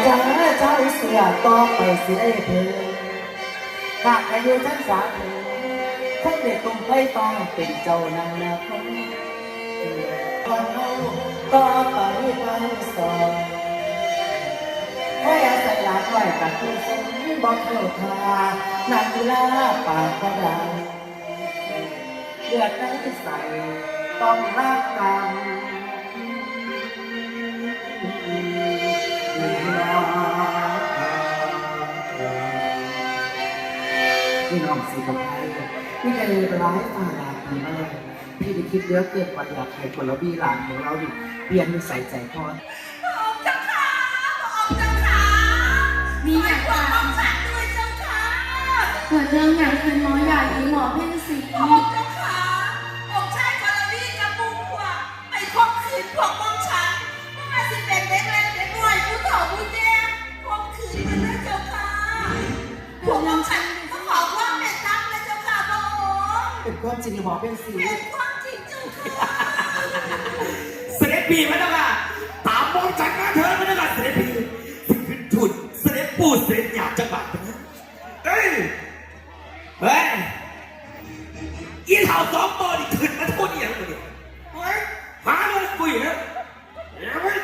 อาจาเจ้าเสียต่อไปสิได้เพิ่มหากอายุชั้นสามเพิ่ทั้งเด็กต้องไปต้องเป็นเจ้านางนาคนก่อนเอาต่อไปไปสอนให้อาศัยหลานไว้กับผู้สนบอกเข้าทานักกีฬาปากกระดังเลือดนั้นใส่ต้องรักกัน พี่องสีกับไทยพี่จะเลยร้ายฝ่าหลานพี่มาเลยพี่ได้คิดเยอะเกินกว่าอยากให้คนละบีหลานของเราดิเปลี่ยนนิสัยใจคอมีอย่างไรเกิดเรื่องอย่างคือน้อใหญ่หรือหมอเพ่นสีเป็น ความจริงหมอเป็นสีเสด็จพี่พระเจ้าค่ะตามมองจากหน้าเธอพระเจ้าค่ะเสด็จพี่ถึงขึ้นทุนเสด็จปู่เสด็จหยาบจังหวัดนะเอ้ยเฮ้ยอีเท่าสองตัวนี่ขึ้นมาทุนอย่างนี้เฮ้ยหาเงินคุยนะเฮ้ย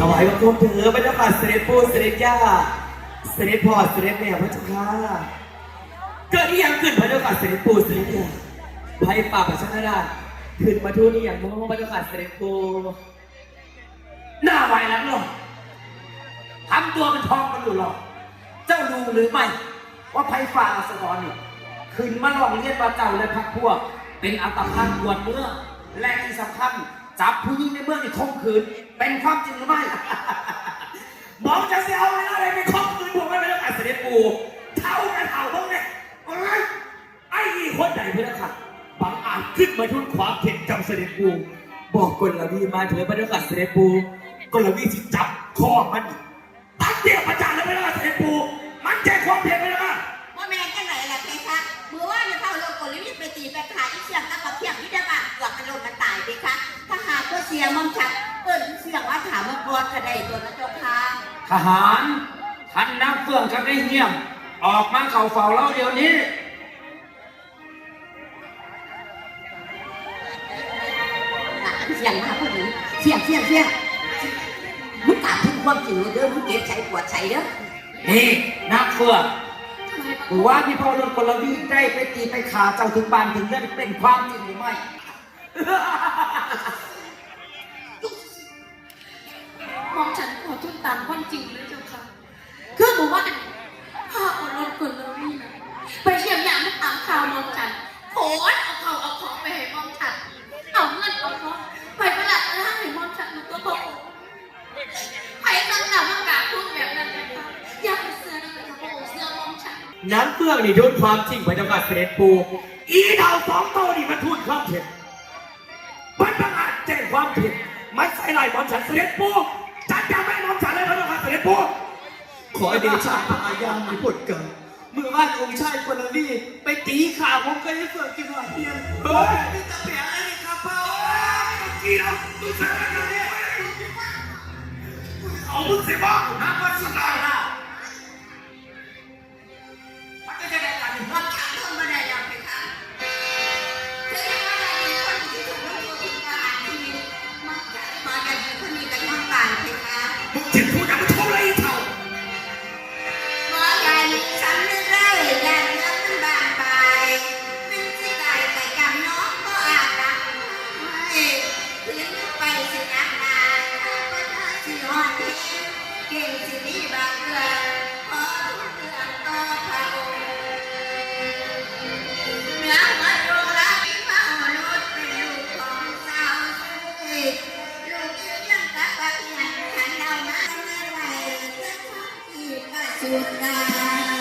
ถวายบังคมเธอพระเจ้าค่ะเสด็จปู่เสด็จย่าเสด็จพ่อเสด็จแม่พระเจ้าค่ะ เกิดอีหยังขึ้นพระเจ้าค่ะเสด็จปู่เสด็จยาไพ่ป่าประชาราชขึ้นมาทูนี่อย่างมองบรรยากาศเสด็จโกหน้าไหวแล้วหรอทำตัวเป็นทองมันอยู่หรอเจ้ารู้หรือไม่ ว่าไพ่ฝ่าสะกอนนี่ขึ้นมาลองเรียนว่าเจ้าและพักพวก เป็นอัตภัณฑ์กวนเมื่อและที่สำคัญจับผู้หญิงในเมืองนี่ข่มขืน เป็นความจริงหรือไม่หมอจะเสียเอาอะไรไปข่มขืนผมไม่เป็นอัเสด็จปูเท่ากันเท่า ขึ้นมาทุนความเท็จกับเสด็จปูบอกกลวีมาเถอะพระเจ้าค่ะเสด็จปูกลวีที่จับคอมันตัดเดียวประจานแล้วพระเจ้าค่ะเสด็จปูมันแจ้งความเท็จพระเจ้าค่ะว่าแม่แค่ไหนล่ะเพคะมือว่าจะเข้าโลกกลิวิตไปตีไปขายที่เสียงตะกับเทียมที่ได้บ้างเกือบมันลงมันตายเพคะถ้าหากว่าเสียมั่งชัดเอิ้นเสียงว่าถามว่ากอดกระไดตัวนะเจ้าค่ะทหารท่านนักเฟื่องกับได้เงียบออกมาเข่าเฝ้าเราเดี๋ยวนี้ สียงมาพอดีเสียงเสียงเสียงมึงกล่าวถึงความจริงเลยเด้อมึงเก็บใช้ปวดใช้เด้อนี่นักเฟื่องกูว่าที่พ่อรถกลวีได้ไปตีไปขาเจ้าถึงบ้านถึงเรื่องเป็นความจริงหรือไม่มองฉันขอทุนตามความจริงเลยเจ้าค่ะคือบอกว่าพ่อเอารถกลเลวี่นะไปเยี่ยมยามถามข่าวมองฉันโขนเอาเขาเอาของไปให้มองฉันเอาเงินเอาของ ไปประหลาดประหลาดให้มองฉันมันก็บอกไปตั้งหน้ามากาบพูดแบบนั้นเลยค่ะอยากเสื้อนะคะพระองค์เสื้อมองฉันน้ำเฟื่องนี่ทุนความจริงพระเจ้าค่ะเสด็จปูอีดาวสองโตวนี่มันทุนความเท็จมันบังอาจแจ้งความผิดมันใส่ลายมอนฉันเสด็จปูจัดการไม่มอนฉันเลยพระเจ้าค่ะเสด็จปูขอเดชะพระอาญามีผลเกิดเมื่อว่านองค์ชายคนละบี้ไปตีขาผมก็ยังเสือกินหวานเทียนเฮ้ยไม่จะเสีย เกี่ยวมึงเสร็จแล้วนี่ยเอามึงสิบ้าน้ำมันส สุ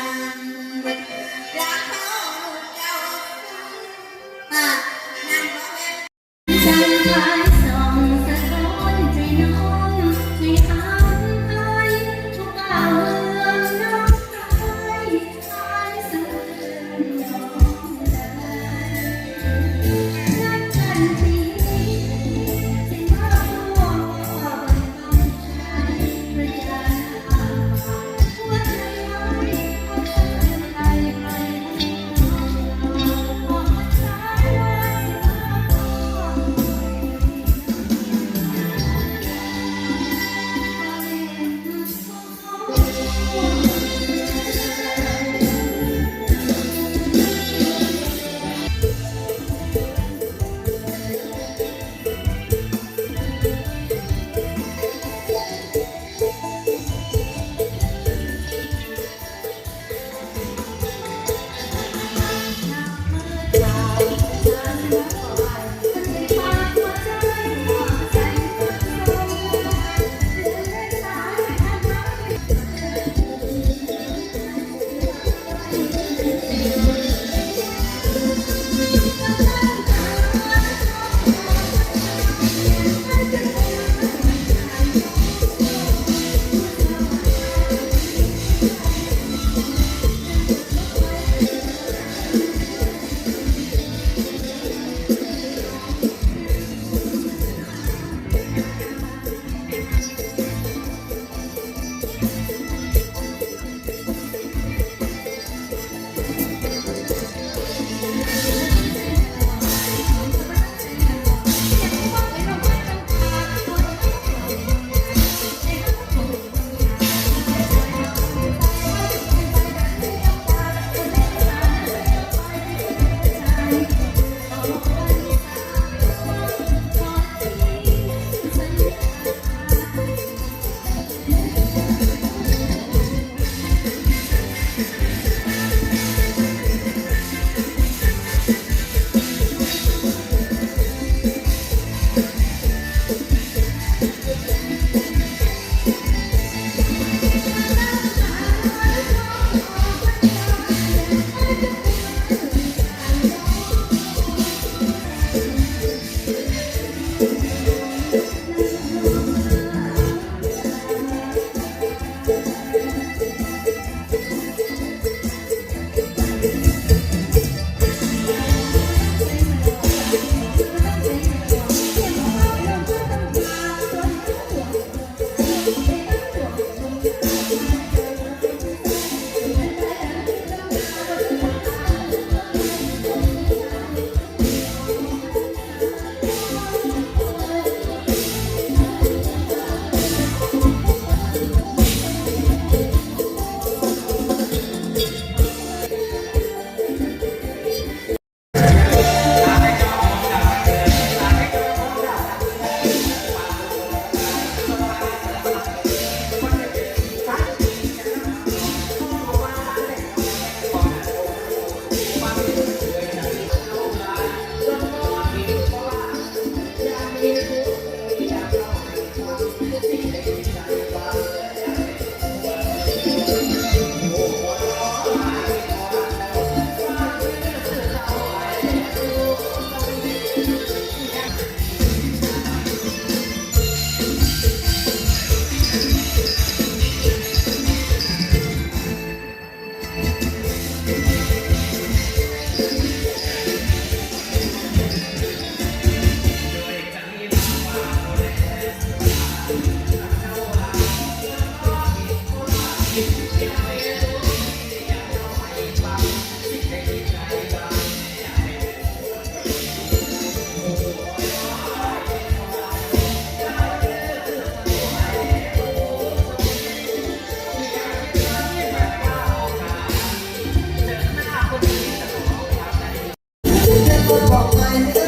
บอกไว้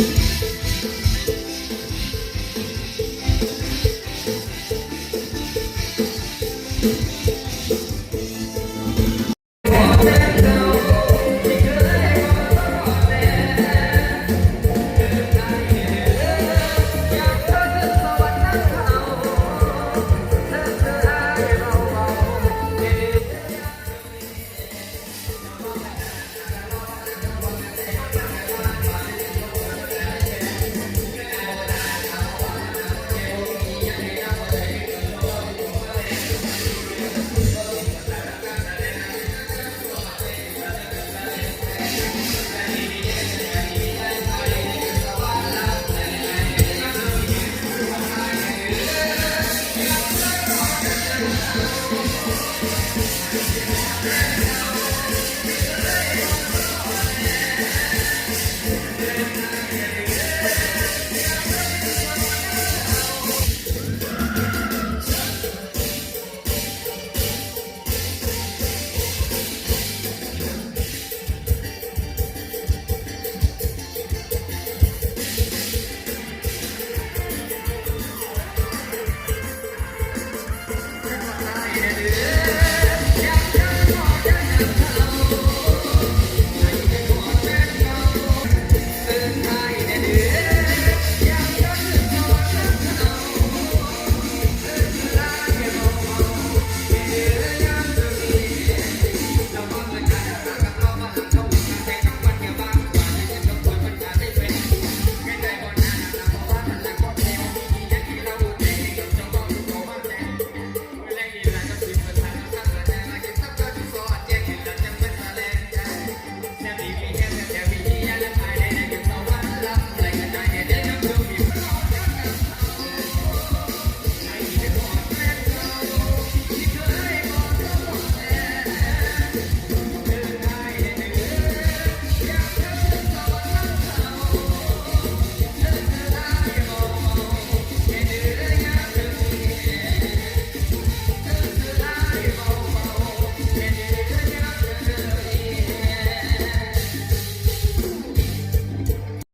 thank you